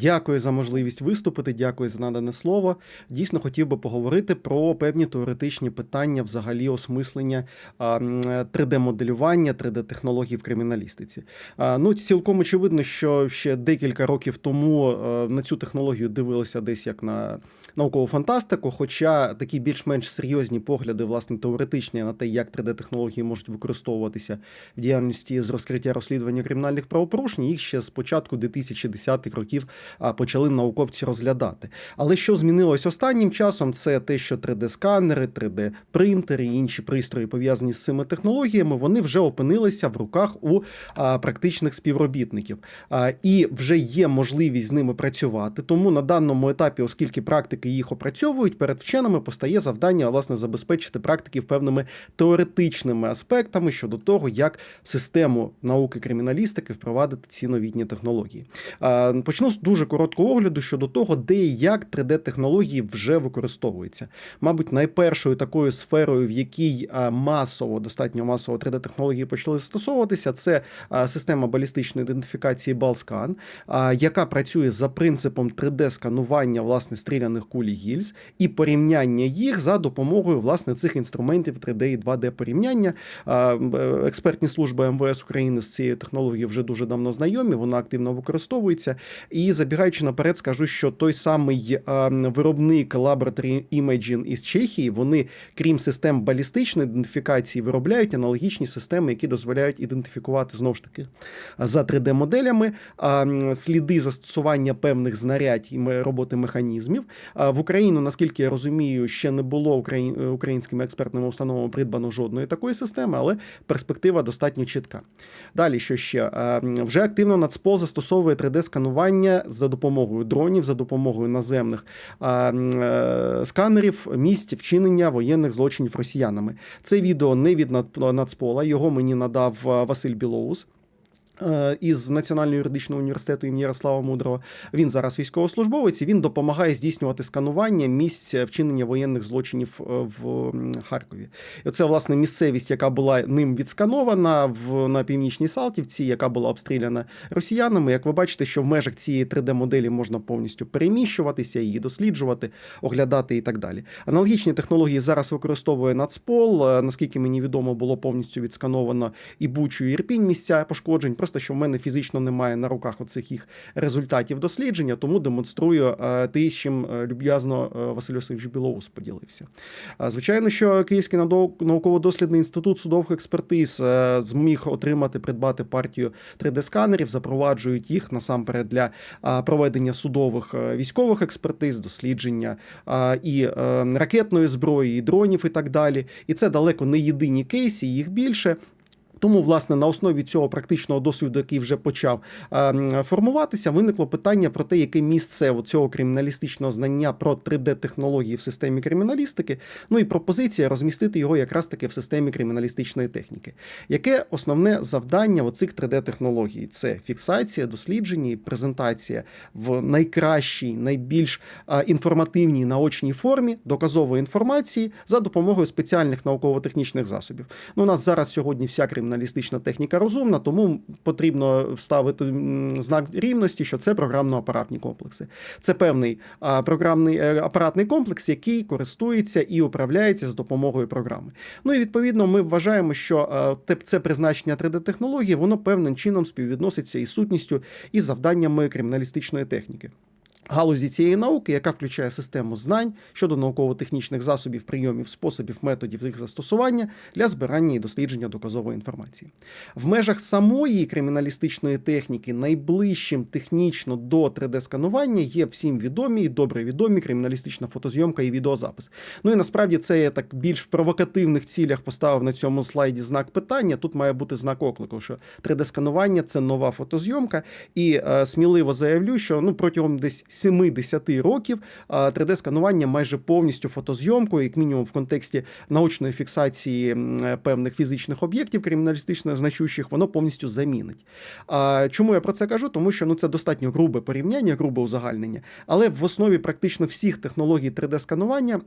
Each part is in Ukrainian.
Дякую за можливість виступити. Дякую за надане слово. Дійсно, хотів би поговорити про певні теоретичні питання, взагалі осмислення 3D-моделювання, 3D-технологій в криміналістиці. Ну, цілком очевидно, що ще декілька років тому на цю технологію дивилися десь як на наукову фантастику. Хоча такі більш-менш серйозні погляди, власне, теоретичні на те, як 3D-технології можуть використовуватися в діяльності з розкриття розслідування кримінальних правопорушень, їх ще з початку 2010-х років почали науковці розглядати. Але що змінилось останнім часом, це те, що 3D-сканери, 3D-принтери і інші пристрої пов'язані з цими технологіями, вони вже опинилися в руках у практичних співробітників. І вже є можливість з ними працювати. Тому на даному етапі, оскільки практики їх опрацьовують, перед вченими постає завдання власне забезпечити практиків певними теоретичними аспектами щодо того, як в систему науки криміналістики впровадити ці новітні технології. Почну з дуже короткого огляду щодо того, де і як 3D-технології вже використовуються. Мабуть, найпершою такою сферою, в якій масово, достатньо масово 3D-технології почали застосовуватися, це система балістичної ідентифікації Балскан, яка працює за принципом 3D-сканування власне стріляних кулі гільз і порівняння їх за допомогою власне цих інструментів 3D і 2D порівняння. Експертні служби МВС України з цією технологією вже дуже давно знайомі, вона активно використовується. І забігаючи наперед, скажу, що той самий виробник Laboratory Imaging із Чехії, вони, крім систем балістичної ідентифікації, виробляють аналогічні системи, які дозволяють ідентифікувати знову ж таки за 3D-моделями а, сліди застосування певних знарядь і роботи механізмів. В Україну, наскільки я розумію, ще не було україн- українськими експертними установами придбано жодної такої системи, але перспектива достатньо чітка. Далі, що ще вже активно Нацпол застосовує 3D-сканування за допомогою дронів, за допомогою наземних е, сканерів місць вчинення воєнних злочинів росіянами. Це відео не від Нацпола, його мені надав Василь Білоус. Е, Із Національного юридичного університету імені Ярослава Мудрого він зараз військовослужбовець. і Він допомагає здійснювати сканування місць вчинення воєнних злочинів е, в Харкові. І Оце власне місцевість, яка була ним відсканована в на північній Салтівці, яка була обстріляна росіянами. Як ви бачите, що в межах цієї 3D-моделі можна повністю переміщуватися, її досліджувати, оглядати і так далі. Аналогічні технології зараз використовує Нацпол. Е, Наскільки мені відомо, було повністю відскановано і Бучу, і Ірпінь місця пошкоджень. Просто що в мене фізично немає на руках оцих їх результатів дослідження, тому демонструю е, те, з чим е, люб'язно е, Василь Васильович Білоус поділився. Звичайно, що Київський науково-дослідний інститут судових експертиз зміг отримати, придбати партію 3D-сканерів, запроваджують їх насамперед для проведення судових військових експертиз, дослідження і ракетної зброї, і дронів, і так далі. І це далеко не єдині кейси, їх більше. Тому, власне, на основі цього практичного досвіду, який вже почав е, формуватися, виникло питання про те, яке місце цього криміналістичного знання про 3D-технології в системі криміналістики, ну і пропозиція розмістити його якраз таки в системі криміналістичної техніки. Яке основне завдання оцих 3D-технологій? Це фіксація, дослідження і презентація в найкращій, найбільш е, інформативній наочній формі доказової інформації за допомогою спеціальних науково-технічних засобів. Ну, у нас зараз сьогодні вся криміналістична техніка розумна, тому потрібно ставити знак рівності, що це програмно-апаратні комплекси. Це певний програмний е, апаратний комплекс, який користується і управляється з допомогою програми. Ну і відповідно ми вважаємо, що це призначення 3D-технології, воно певним чином співвідноситься із сутністю і завданнями криміналістичної техніки. Галузі цієї науки, яка включає систему знань щодо науково-технічних засобів, прийомів, способів, методів їх застосування для збирання і дослідження доказової інформації. В межах самої криміналістичної техніки найближчим технічно до 3D-сканування є всім відомі і добре відомі криміналістична фотозйомка і відеозапис. Ну і насправді це я так більш в провокативних цілях поставив на цьому слайді знак питання. Тут має бути знак оклику, що 3D-сканування це нова фотозйомка, і е, сміливо заявлю, що ну протягом десь 70 років е, 3D-сканування майже повністю фотозйомкою, як мінімум в контексті научної фіксації певних фізичних об'єктів криміналістично значущих, воно повністю замінить. Чому я про це кажу? Тому що ну це достатньо грубе порівняння, грубе узагальнення, але в основі практично всіх технологій 3D-сканування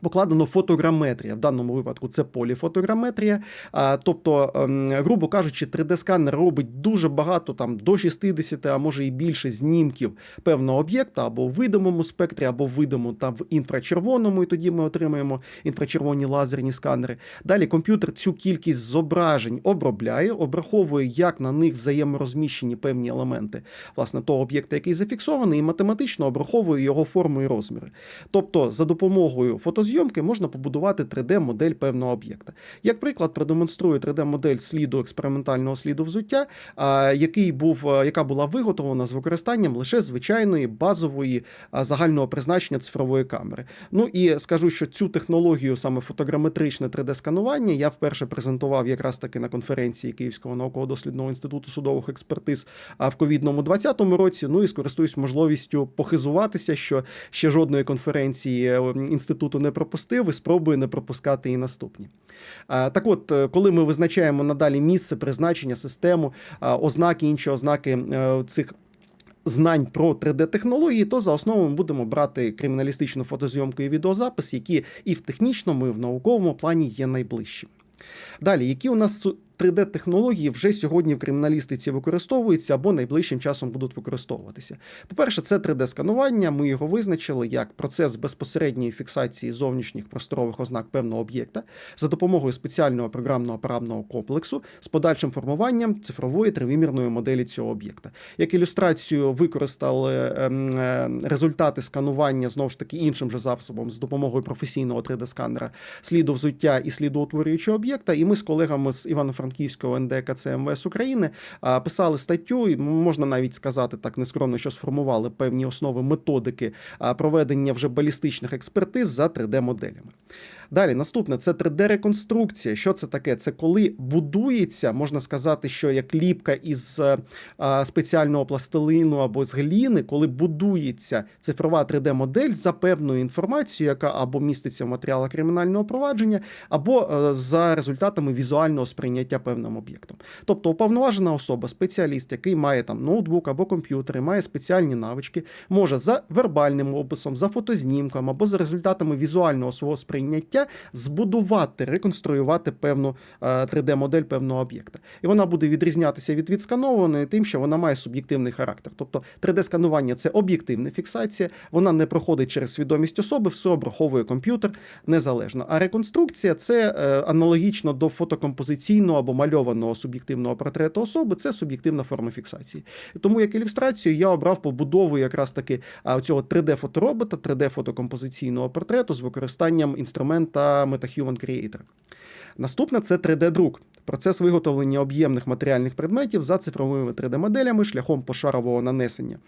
Покладено фотограметрія. В даному випадку це поліфотограметрія. А, тобто, ем, грубо кажучи, 3D-сканер робить дуже багато, там до 60, а може і більше знімків певного об'єкта або в видимому спектрі, або в видимому та в інфрачервоному, і тоді ми отримаємо інфрачервоні лазерні сканери. Далі комп'ютер цю кількість зображень обробляє, обраховує, як на них взаєморозміщені певні елементи власне того об'єкта, який зафіксований, і математично обраховує його форму і розміри. Тобто, за допомогою фотозйомки можна побудувати 3D-модель певного об'єкта. Як приклад, продемонструю 3D-модель сліду експериментального сліду взуття, який був, яка була виготовлена з використанням лише звичайної базової загального призначення цифрової камери. Ну і скажу, що цю технологію, саме фотограметричне 3D-сканування, я вперше презентував якраз таки на конференції Київського науково-дослідного інституту судових експертиз в ковідному 2020 році. Ну і скористуюсь можливістю похизуватися, що ще жодної конференції е, не пропустив і спробує не пропускати і наступні. Так от, е, коли ми визначаємо надалі місце призначення, систему, ознаки, інші ознаки е, цих. Знань про 3D-технології, то за основу ми будемо брати криміналістичну фотозйомку і відеозапис, які і в технічному, і в науковому плані є найближчими. Далі, які у нас 3D-технології вже сьогодні в криміналістиці використовуються або найближчим часом будуть використовуватися. По-перше, це 3D-сканування. Ми його визначили як процес безпосередньої фіксації зовнішніх просторових ознак певного об'єкта за допомогою спеціального програмного апаратного комплексу з подальшим формуванням цифрової тривимірної моделі цього об'єкта. Як ілюстрацію використали ем, е, результати сканування знову ж таки іншим же засобом з допомогою професійного 3D-сканера сліду взуття і сліду об'єкта. І ми з колегами з Івано-Франківського НДКЦ МВС України писали статтю, і можна навіть сказати так нескромно, що сформували певні основи методики проведення вже балістичних експертиз за 3D-моделями. Далі, наступне це 3D-реконструкція. Що це таке? Це коли будується, можна сказати, що як ліпка із а, спеціального пластилину або з гліни, коли будується цифрова 3D-модель за певною інформацією, яка або міститься в матеріалах кримінального провадження, або а, за результатами візуального сприйняття певним об'єктом. Тобто, уповноважена особа, спеціаліст, який має там ноутбук або комп'ютери, має спеціальні навички, може за вербальним описом, за фотознімком або за результатами візуального свого сприйняття збудувати, реконструювати певну 3D-модель певного об'єкта. І вона буде відрізнятися від відсканованої тим, що вона має суб'єктивний характер. Тобто 3D-сканування це об'єктивна фіксація, вона не проходить через свідомість особи, все обраховує комп'ютер незалежно. А реконструкція це е, аналогічно до фотокомпозиційного або мальованого суб'єктивного портрету особи, це суб'єктивна форма фіксації. Тому як ілюстрацію я обрав побудову якраз таки цього 3D-фоторобота, 3D-фотокомпозиційного портрету з використанням інструмента MetaHuman Creator. Наступне це 3D-друк. Процес виготовлення об'ємних матеріальних предметів за цифровими 3D-моделями шляхом пошарового нанесення.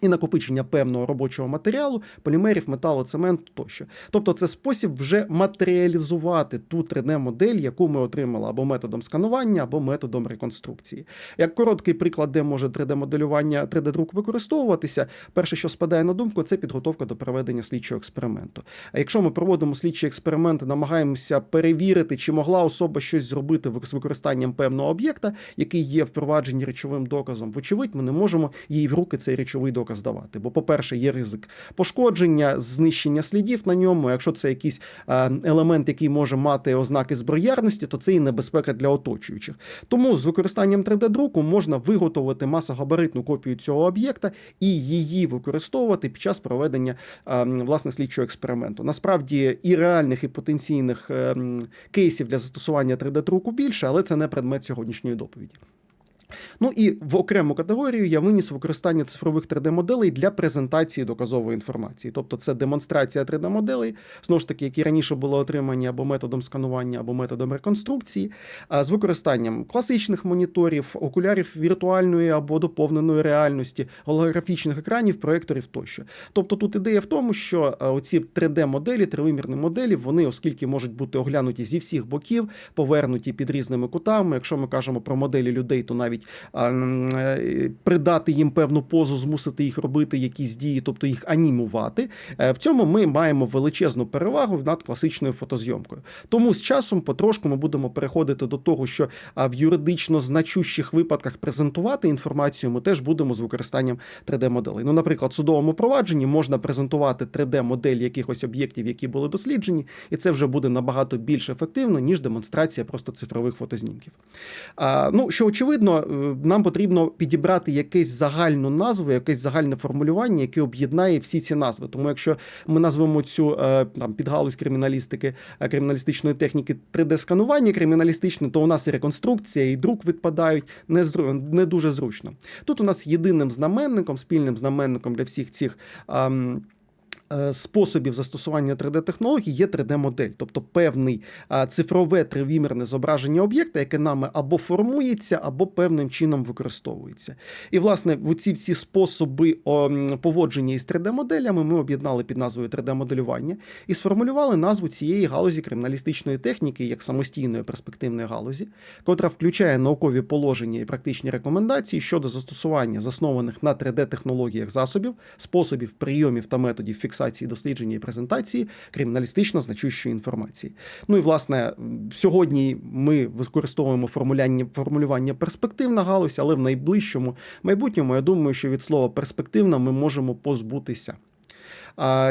І накопичення певного робочого матеріалу, полімерів, металу, цементу тощо. Тобто, це спосіб вже матеріалізувати ту 3D-модель, яку ми отримали або методом сканування, або методом реконструкції. Як короткий приклад, де може 3D-моделювання, 3D-друк використовуватися, перше, що спадає на думку, це підготовка до проведення слідчого експерименту. А якщо ми проводимо слідчий експеримент, намагаємося перевірити, чи могла особа щось зробити з використанням певного об'єкта, який є впровадженні речовим доказом, вочевидь, ми не можемо їй в руки цей речовий доказ здавати. Бо, по-перше, є ризик пошкодження, знищення слідів на ньому. Якщо це якийсь елемент, який може мати ознаки зброярності, то це і небезпека для оточуючих. Тому з використанням 3D-друку можна виготовити масогабаритну копію цього об'єкта і її використовувати під час проведення власне слідчого експерименту. Насправді і реальних, і потенційних кейсів для застосування 3D-друку більше, але це не предмет сьогоднішньої доповіді. Ну і в окрему категорію я виніс використання цифрових 3D-моделей для презентації доказової інформації. Тобто це демонстрація 3D-моделей, знову ж таки, які раніше були отримані або методом сканування, або методом реконструкції, з використанням класичних моніторів, окулярів віртуальної або доповненої реальності, голографічних екранів, проекторів тощо. Тобто тут ідея в тому, що оці 3D-моделі, тривимірні моделі, вони, оскільки можуть бути оглянуті зі всіх боків, повернуті під різними кутами. Якщо ми кажемо про моделі людей, то навіть а, е, придати їм певну позу, змусити їх робити якісь дії, тобто їх анімувати. Е, В цьому ми маємо величезну перевагу над класичною фотозйомкою. Тому з часом потрошку ми будемо переходити до того, що в юридично значущих випадках презентувати інформацію ми теж будемо з використанням 3D-моделей. Ну, наприклад, в судовому провадженні можна презентувати 3D-модель якихось об'єктів, які були досліджені, і це вже буде набагато більш ефективно, ніж демонстрація просто цифрових фотознімків. А, ну, що очевидно, нам потрібно підібрати якесь загальну назву, якесь загальне формулювання, яке об'єднає всі ці назви. Тому якщо ми назвемо цю е, там підгалузь криміналістики, е, криміналістичної техніки 3D-сканування криміналістичне, то у нас і реконструкція, і друк відпадають не, зру- не дуже зручно. Тут у нас єдиним знаменником, спільним знаменником для всіх цих. ам, е, Способів застосування 3D-технологій є 3D-модель, тобто певний цифрове тривімірне зображення об'єкта, яке нами або формується, або певним чином використовується. І, власне, в ці всі способи поводження із 3D-моделями ми об'єднали під назвою 3D-моделювання і сформулювали назву цієї галузі криміналістичної техніки як самостійної перспективної галузі, котра включає наукові положення і практичні рекомендації щодо застосування заснованих на 3D-технологіях засобів, способів, прийомів та методів фіксації, дослідження і презентації криміналістично значущої інформації. Ну і власне сьогодні ми використовуємо формуляння формулювання перспективна галузь, але в найближчому майбутньому я думаю, що від слова перспективна ми можемо позбутися.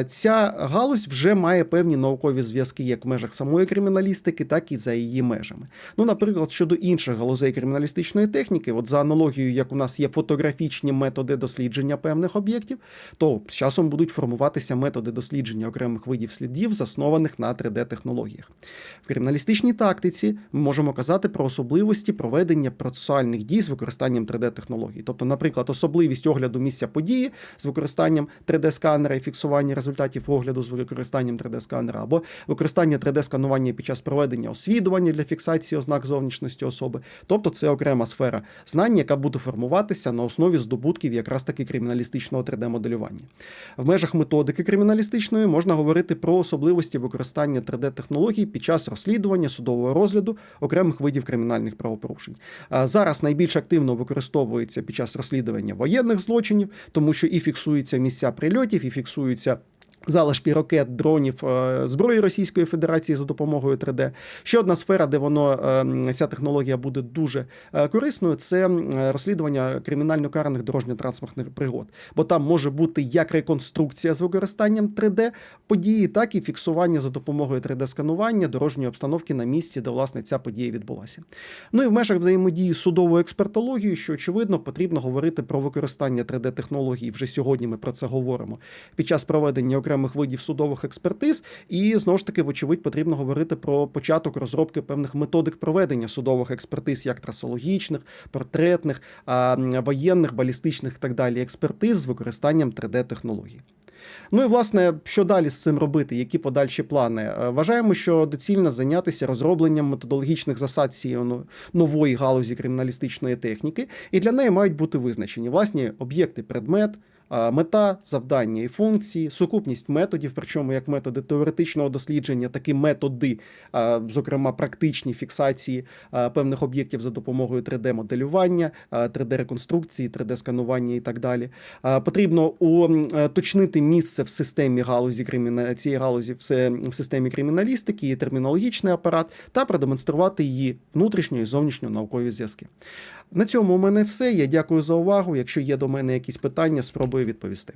Ця галузь вже має певні наукові зв'язки як в межах самої криміналістики, так і за її межами. Ну, наприклад, щодо інших галузей криміналістичної техніки, от за аналогією, як у нас є фотографічні методи дослідження певних об'єктів, то з часом будуть формуватися методи дослідження окремих видів слідів, заснованих на 3D-технологіях. В криміналістичній тактиці ми можемо казати про особливості проведення процесуальних дій з використанням 3D-технологій. Тобто, наприклад, особливість огляду місця події з використанням 3D-сканера і фіксування результатів огляду з використанням 3D-сканера, або використання 3D-сканування під час проведення освідування для фіксації ознак зовнішності особи. Тобто, це окрема сфера знань, яка буде формуватися на основі здобутків якраз таки криміналістичного 3D-моделювання. В межах методики криміналістичної можна говорити про особливості використання 3D-технологій під час розслідування судового розгляду окремих видів кримінальних правопорушень. Зараз найбільш активно використовується під час розслідування воєнних злочинів, тому що і фіксуються місця прильотів, і фіксуються. accept Залишки ракет, дронів е, зброї Російської Федерації за допомогою 3D. Ще одна сфера, де воно е, ця технологія буде дуже е, корисною, це розслідування кримінально-карних дорожньо-транспортних пригод. Бо там може бути як реконструкція з використанням 3D події, так і фіксування за допомогою 3D-сканування дорожньої обстановки на місці, де власне ця подія відбулася. Ну і в межах взаємодії з судовою експертологією, що очевидно, потрібно говорити про використання 3D-технологій. Вже сьогодні ми про це говоримо під час проведення окремих видів судових експертиз, і знову ж таки, вочевидь, потрібно говорити про початок розробки певних методик проведення судових експертиз, як трасологічних, портретних, воєнних, балістичних і так далі експертиз з використанням 3D-технологій. Ну і власне, що далі з цим робити? Які подальші плани? Е, Вважаємо, що доцільно зайнятися розробленням методологічних засад цієї ну, нової галузі криміналістичної техніки, і для неї мають бути визначені власні об'єкти, предмет. Мета, завдання і функції, сукупність методів, причому як методи теоретичного дослідження, так і методи, зокрема практичні фіксації певних об'єктів за допомогою 3D-моделювання, 3D-реконструкції, 3D-сканування і так далі. Потрібно уточнити місце в системі галузі цієї галузі в системі криміналістики, і термінологічний апарат та продемонструвати її внутрішньо і зовнішньо наукові зв'язки. На цьому у мене все. Я дякую за увагу. Якщо є до мене якісь питання, спробую відповісти.